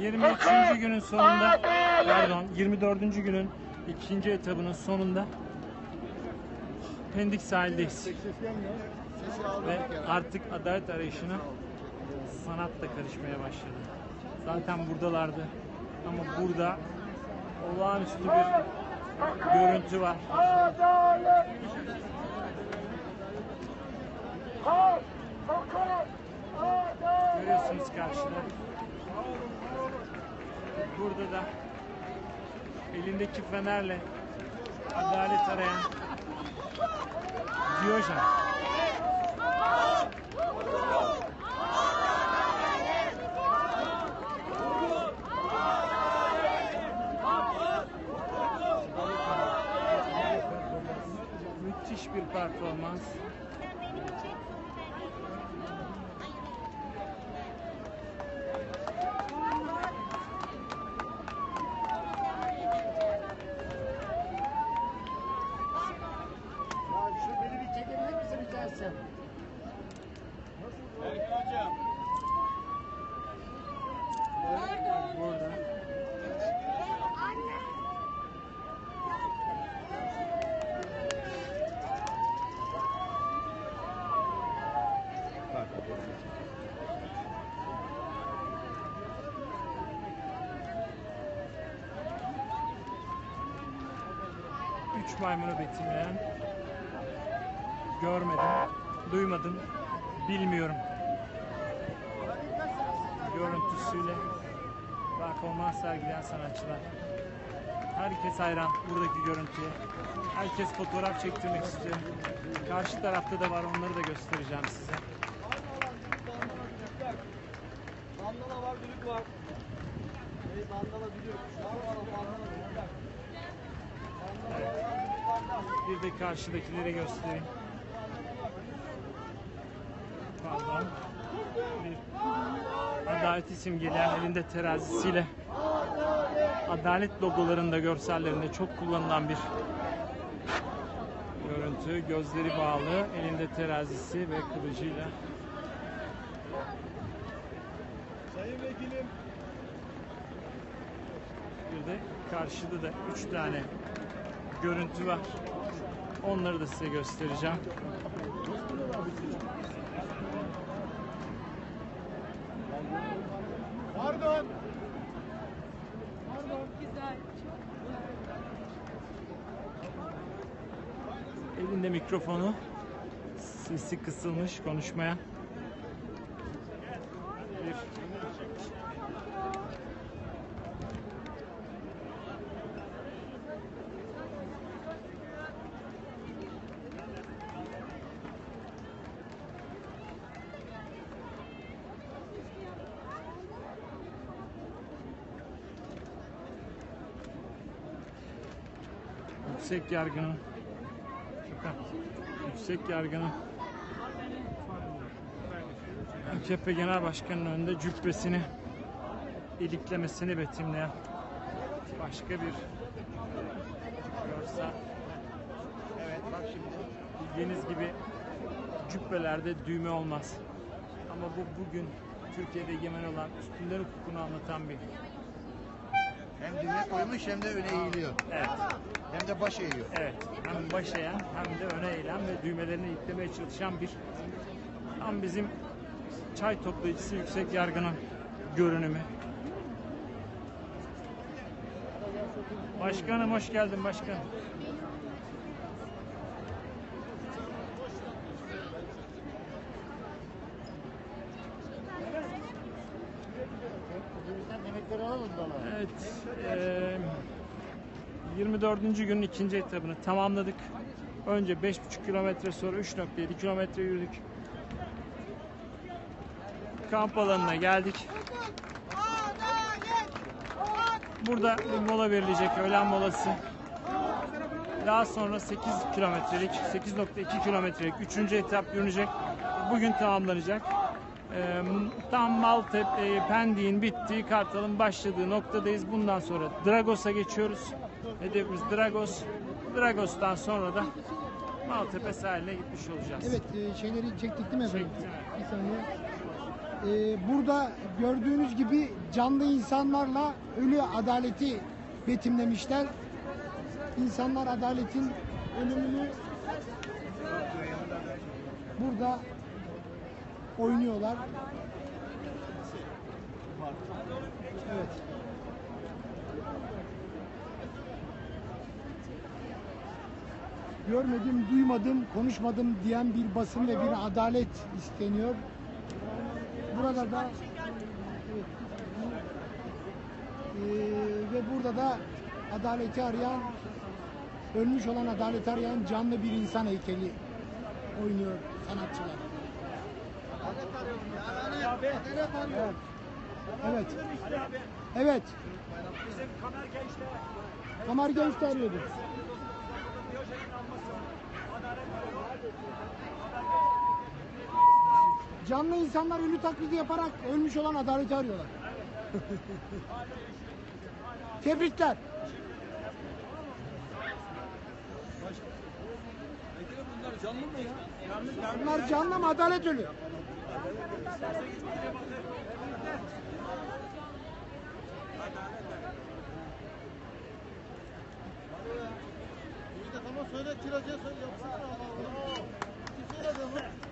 23. günün sonunda pardon 24. günün ikinci etabının sonunda Pendik sahildeyiz. Ve artık adalet arayışına sanat da karışmaya başladı. Zaten buradalardı. Ama burada olağanüstü bir görüntü var. Görüyorsunuz karşıda. Burada da elindeki fenerle adalet arayan Diyojen. Müthiş bir performans. Ya şu beni bir çekebilir misin rica etsem? Burada. Üç maymunu betimleyen görmedim, duymadım, bilmiyorum. Görüntüsüyle performans sergileyen sanatçılar. Herkes hayran buradaki görüntüye. Herkes fotoğraf çektirmek istiyor. Karşı tarafta da var onları da göstereceğim size. Bandana var, düdük var. Hey, bandana düdük. Var var, bandana düdük. Bir de karşıdakileri göstereyim. Pardon. Bir adaleti simgeleyen elinde terazisiyle adalet logolarında görsellerinde çok kullanılan bir görüntü. Gözleri bağlı, elinde terazisi ve kılıcıyla Sayın Vekilim, Bir de karşıda da üç tane görüntü var. Onları da size göstereceğim. pardon. Elinde mikrofonu. Sesi kısılmış konuşmaya. Bir Yüksek yargının. Yüksek yargının AKP Genel Başkanı'nın önünde cübbesini iliklemesini betimleyen başka bir görsel. Evet bak şimdi bildiğiniz gibi cübbelerde düğme olmaz. Ama bu bugün Türkiye'de egemen olan üstünler hukukunu anlatan bir Hem düğme koymuş hem de öne eğiliyor. evet. Hem de baş eğiyor. Evet, hem baş eğen hem de öne eğilen ve düğmelerini iliklemeye çalışan bir tam bizim çay toplayıcısı yüksek yargının görünümü. Başkanım hoş geldin başkan. Yemekleri alalım da. Evet, eee 24. günün ikinci etabını tamamladık. Önce 5,5 kilometre sonra 3.7 kilometre yürüdük. Kamp alanına geldik. Burada bir mola verilecek öğlen molası. Daha sonra 8 kilometrelik, 8.2 kilometrelik 3. etap yürünecek. Bugün tamamlanacak. Tam Maltepe, Pendik'in bittiği, Kartal'ın başladığı noktadayız. Bundan sonra Dragos'a geçiyoruz. Hedefimiz Dragos. Dragos'tan sonra da Maltepe sahiline gitmiş olacağız. Evet e, şeyleri çektik değil mi efendim? Çektim. Bir saniye. Ee, burada gördüğünüz gibi canlı insanlarla ölü adaleti betimlemişler. İnsanlar adaletin ölümünü burada oynuyorlar. Evet. Görmedim, duymadım, konuşmadım diyen bir basın ve bir adalet isteniyor. Burada da Ee, ve burada da adaleti arayan, ölmüş olan adaleti arayan canlı bir insan heykeli oynuyor sanatçılar. Evet. Evet. Evet. Bizim kamer gençler Kamer Genç de arıyordu. Diyojen'in alması. Adalet Canlı insanlar ölü taklidi yaparak ölmüş olan adaleti arıyorlar. Tebrikler. bunlar canlı mı ya? Bunlar canlı mı? Adalet ölü. İşte tamam söyle tiracıya söyle yapsana Allah Allah. Bir söyle de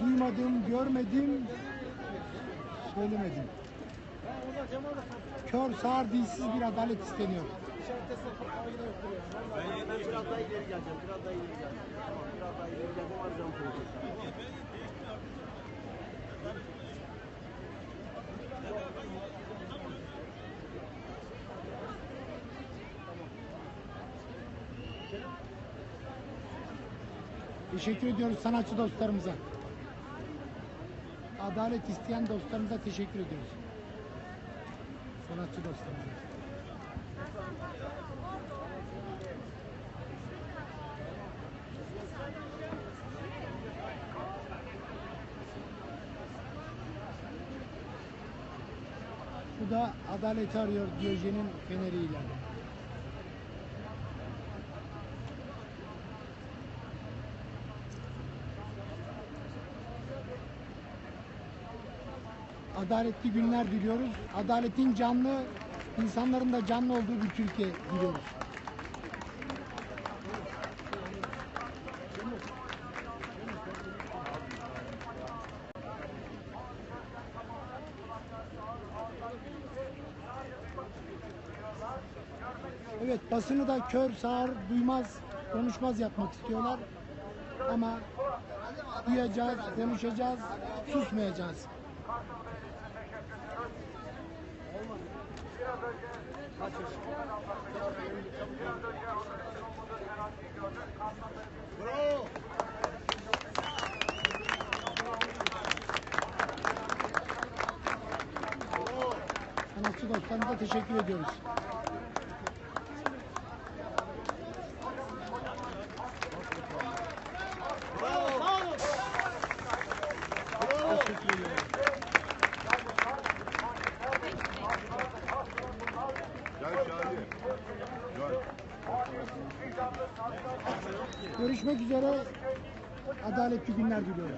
Duymadım, görmedim, söylemedim. Kör, sağır, dilsiz bir adalet isteniyor. Ben. Teşekkür ediyoruz sanatçı dostlarımıza. Adalet isteyen dostlarımıza teşekkür ediyoruz. Sanatçı dostlarımıza. Bu da adaleti arıyor Diyojen'in feneriyle. Adaletli günler diliyoruz. Adaletin canlı, insanların da canlı olduğu bir Türkiye diliyoruz. Evet basını da kör, sağır, duymaz, konuşmaz yapmak istiyorlar. Ama duyacağız, konuşacağız, susmayacağız. Bravo. Sanatçı dostlarımıza teşekkür ediyoruz. Bravo. Bravo. Bravo. Teşekkür ediyoruz. Gel Şadi. Gel. Görüşmek üzere. Adaletli günler diliyoruz.